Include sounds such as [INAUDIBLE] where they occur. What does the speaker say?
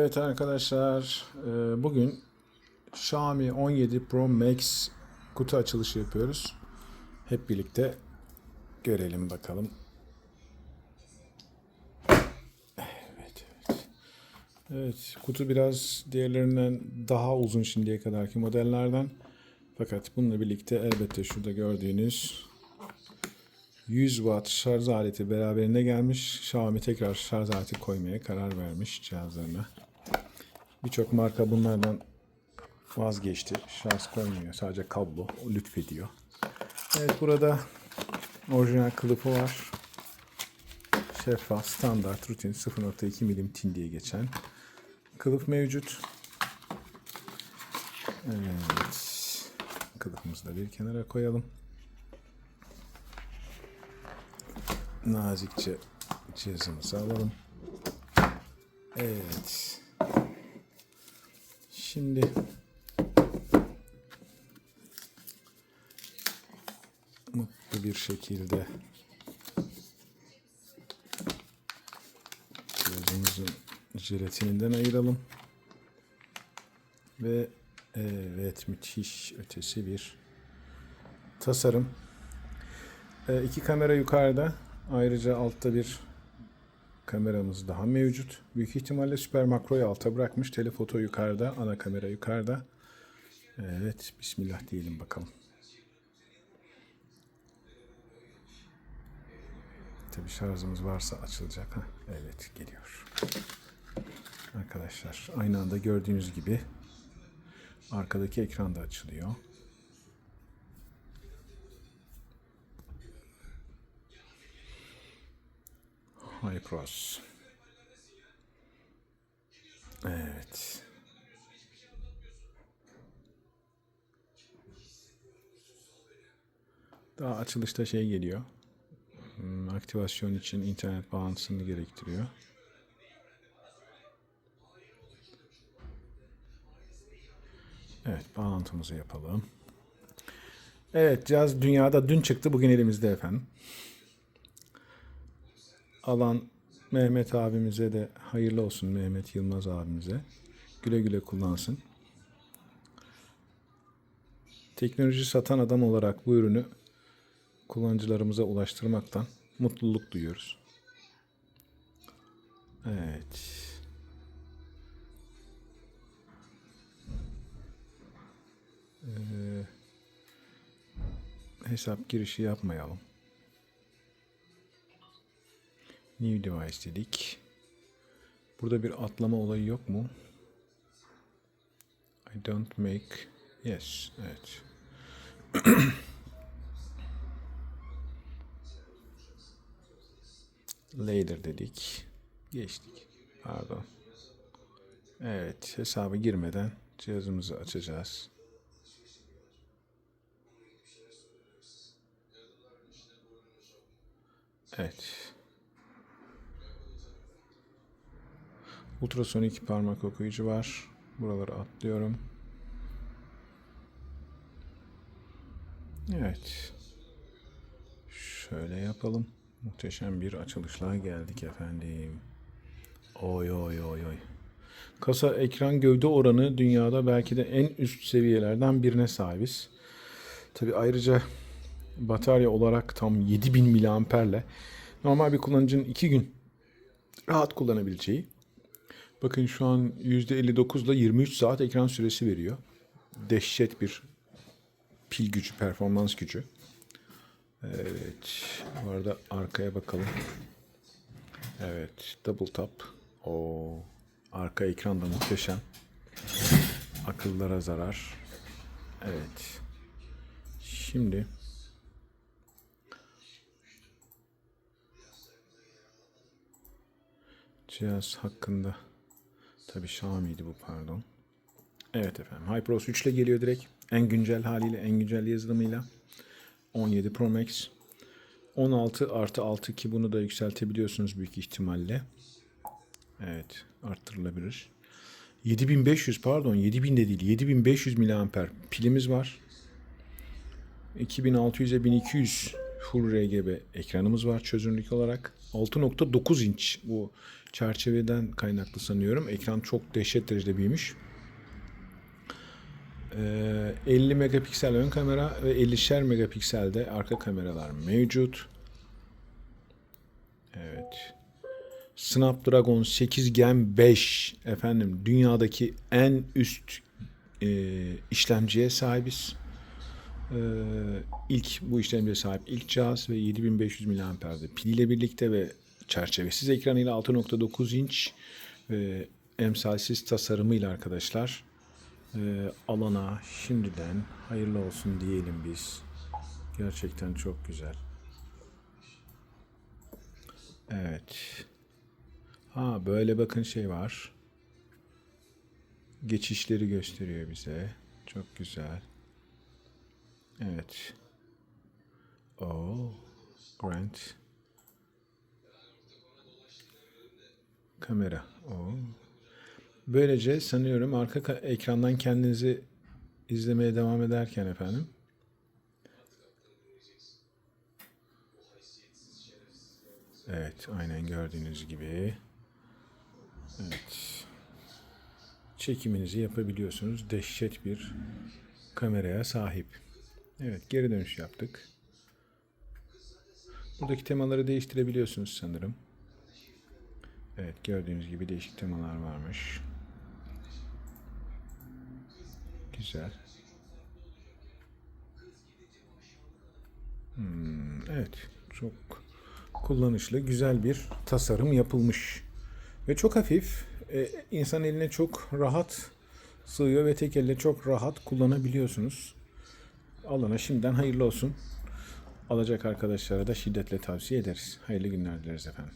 Evet arkadaşlar, e, bugün Xiaomi 17 Pro Max kutu açılışı yapıyoruz. Hep birlikte görelim bakalım. Evet, evet. Evet, kutu biraz diğerlerinden daha uzun şimdiye kadarki modellerden. Fakat bununla birlikte elbette şurada gördüğünüz 100 watt şarj aleti beraberinde gelmiş. Xiaomi tekrar şarj aleti koymaya karar vermiş cihazlarına. Birçok marka bunlardan vazgeçti. Şarj koymuyor. Sadece kablo lütfediyor. Evet burada orijinal kılıfı var. Şeffaf, standart, rutin 0.2 milim tin diye geçen kılıf mevcut. Evet. Kılıfımızı da bir kenara koyalım. Nazikçe cihazımızı alalım. Evet. Şimdi mutlu bir şekilde cihazımızın jelatininden ayıralım. Ve evet müthiş ötesi bir tasarım. E, iki kamera yukarıda. Ayrıca altta bir kameramız daha mevcut. Büyük ihtimalle süper makroyu alta bırakmış. Telefoto yukarıda, ana kamera yukarıda. Evet, bismillah diyelim bakalım. Tabii şarjımız varsa açılacak. ha. Evet, geliyor. Arkadaşlar, aynı anda gördüğünüz gibi arkadaki ekran da açılıyor. Hypros. Evet. Daha açılışta şey geliyor. Hmm, Aktivasyon için internet bağlantısını gerektiriyor. Evet, bağlantımızı yapalım. Evet, cihaz dünyada dün çıktı, bugün elimizde efendim alan Mehmet abimize de hayırlı olsun Mehmet Yılmaz abimize. Güle güle kullansın. Teknoloji satan adam olarak bu ürünü kullanıcılarımıza ulaştırmaktan mutluluk duyuyoruz. Evet. Ee, hesap girişi yapmayalım. New device dedik. Burada bir atlama olayı yok mu? I don't make yes. Evet. [COUGHS] Later dedik. Geçtik. Pardon. Evet. Hesabı girmeden cihazımızı açacağız. Evet. Ultrasonik parmak okuyucu var. Buraları atlıyorum. Evet. Şöyle yapalım. Muhteşem bir açılışla geldik efendim. Oy oy oy oy. Kasa ekran gövde oranı dünyada belki de en üst seviyelerden birine sahibiz. Tabi ayrıca batarya olarak tam 7000 miliamperle normal bir kullanıcının 2 gün rahat kullanabileceği Bakın şu an %59 ile 23 saat ekran süresi veriyor. Dehşet bir pil gücü, performans gücü. Evet. Bu arada arkaya bakalım. Evet. Double tap. O arka ekran da muhteşem. Akıllara zarar. Evet. Şimdi cihaz hakkında Tabii Xiaomi'ydi bu pardon. Evet efendim. HyperOS 3 ile geliyor direkt. En güncel haliyle, en güncel yazılımıyla. 17 Pro Max. 16 artı 6 ki bunu da yükseltebiliyorsunuz büyük ihtimalle. Evet arttırılabilir. 7500 pardon 7000 de değil 7500 miliamper pilimiz var. 2600'e 1200 Full RGB ekranımız var çözünürlük olarak. 6.9 inç bu çerçeveden kaynaklı sanıyorum. Ekran çok dehşet derecede büyümüş. Ee, 50 megapiksel ön kamera ve 50'şer megapikselde arka kameralar mevcut. Evet. Snapdragon 8 Gen 5 efendim dünyadaki en üst e, işlemciye sahibiz. Ee, ilk bu işlemciye sahip ilk cihaz ve 7500 mAh'de piliyle birlikte ve çerçevesiz ekranıyla 6.9 inç ve emsalsiz tasarımıyla arkadaşlar e, alana şimdiden hayırlı olsun diyelim biz. Gerçekten çok güzel. Evet. Ha böyle bakın şey var. Geçişleri gösteriyor bize. Çok güzel. Evet. O Grant. Kamera. O. Böylece sanıyorum arka ka- ekrandan kendinizi izlemeye devam ederken efendim. Evet, aynen gördüğünüz gibi. Evet. Çekiminizi yapabiliyorsunuz. Dehşet bir kameraya sahip. Evet, geri dönüş yaptık. Buradaki temaları değiştirebiliyorsunuz sanırım. Evet, gördüğünüz gibi değişik temalar varmış. Güzel. Hmm, evet, çok kullanışlı, güzel bir tasarım yapılmış. Ve çok hafif, e, insan eline çok rahat sığıyor ve tek elle çok rahat kullanabiliyorsunuz. Alana şimdiden hayırlı olsun. Alacak arkadaşlara da şiddetle tavsiye ederiz. Hayırlı günler dileriz efendim.